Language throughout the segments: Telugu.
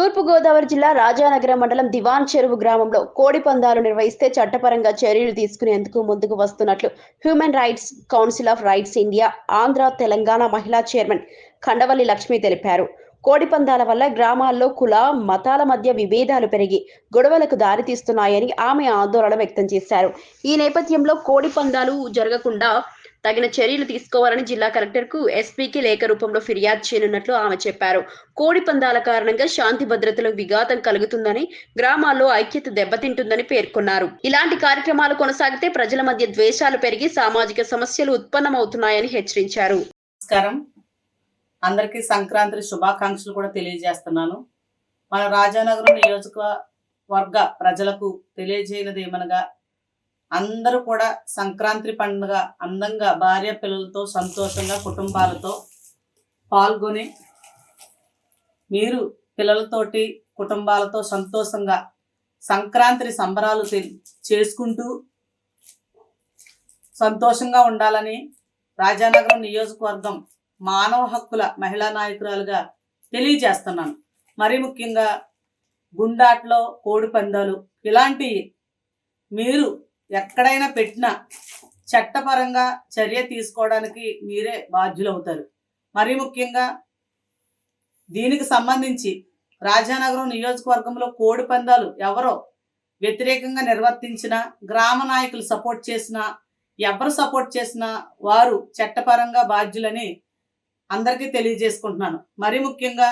తూర్పుగోదావరి జిల్లా రాజానగరం మండలం దివాన్ చెరువు గ్రామంలో కోడి పందాలు నిర్వహిస్తే చట్టపరంగా చర్యలు తీసుకునేందుకు ముందుకు వస్తున్నట్లు human rights council of rights India Andhra Telangana మహిళా చైర్మన్ ఖండవల్లి లక్ష్మి తెలిపారు. కోడి పందాల వల్ల గ్రామాల్లో కుల మతాల మధ్య విభేదాలు పెరిగి గొడవలకు దారితీస్తున్నాయని ఆమె ఆందోళన వ్యక్తం చేశారు. ఈ నేపథ్యంలో కోడి పందాలు జరగకుండా తగిన చర్యలు తీసుకోవాలని జిల్లా కలెక్టర్కు ఎస్పీకి లేఖ రూపంలో ఫిర్యాదు చేయనున్నట్లు ఆమె చెప్పారు. కోడి పందాల కారణంగా శాంతి భద్రతలకు విఘాతం కలుగుతుందని గ్రామాల్లో ఐక్యత దెబ్బతింటుందని పేర్కొన్నారు. ఇలాంటి కార్యక్రమాలు కొనసాగితే ప్రజల మధ్య ద్వేషాలు పెరిగి సామాజిక సమస్యలు ఉత్పన్నమవుతున్నాయని హెచ్చరించారు. నమస్కారం. అందరికీ సంక్రాంతి శుభాకాంక్షలు కూడా తెలియజేస్తున్నాను. మన రాజానగరం నియోజకవర్గ ప్రజలకు తెలియజేయనది ఏమనగా అందరూ కూడా సంక్రాంతి పండుగ అందంగా భార్య పిల్లలతో సంతోషంగా కుటుంబాలతో పాల్గొని మీరు పిల్లలతోటి కుటుంబాలతో సంతోషంగా సంక్రాంతి సంబరాలు చేసుకుంటూ సంతోషంగా ఉండాలని రాజానగరం నియోజకవర్గం మానవ హక్కుల మహిళా నాయకురాలుగా తెలియజేస్తున్నాను. మరి ముఖ్యంగా గుండాట్లో కోడి పందాలు ఇలాంటివి మీరు ఎక్కడైనా పెట్టినా చట్టపరంగా చర్య తీసుకోవడానికి మీరే బాధ్యులవుతారు. మరి ముఖ్యంగా దీనికి సంబంధించి రాజానగరం నియోజకవర్గంలో కోడి పందాలు ఎవరో వ్యతిరేకంగా నిర్వర్తించిన గ్రామ నాయకులు సపోర్ట్ చేసినా ఎవరు సపోర్ట్ చేసినా వారు చట్టపరంగా బాధ్యులని అందరికీ తెలియజేసుకుంటున్నాను. మరి ముఖ్యంగా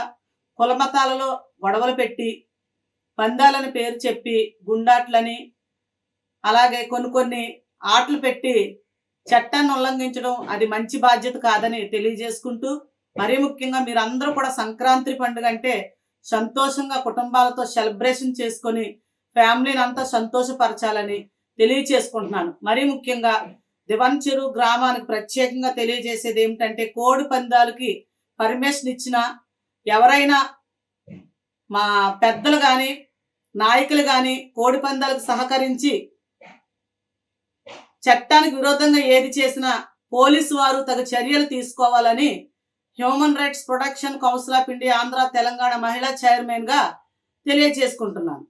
కులమతాలలో గొడవలు పెట్టి పందాలని పేరు చెప్పి గుండాట్లని అలాగే కొన్ని కొన్ని ఆటలు పెట్టి చట్టాన్ని ఉల్లంఘించడం అది మంచి బాధ్యత కాదని తెలియజేసుకుంటూ మరీ ముఖ్యంగా మీరందరూ కూడా సంక్రాంతి పండుగ అంటే సంతోషంగా కుటుంబాలతో సెలబ్రేషన్ చేసుకొని ఫ్యామిలీని అంతా సంతోషపరచాలని తెలియచేసుకుంటున్నాను. మరీ ముఖ్యంగా దివన్ చెరువు గ్రామానికి ప్రత్యేకంగా తెలియజేసేది ఏమిటంటే కోడి పందాలకి పర్మిషన్ ఇచ్చిన ఎవరైనా మా పెద్దలు కానీ నాయకులు కానీ కోడి పందాలకు సహకరించి చట్టానికి విరోధంగా ఏది చేసినా పోలీసు వారు తగు చర్యలు తీసుకోవాలని human rights protection council of India Andhra Telangana మహిళా చైర్మన్గా తెలియజేసుకుంటున్నాను.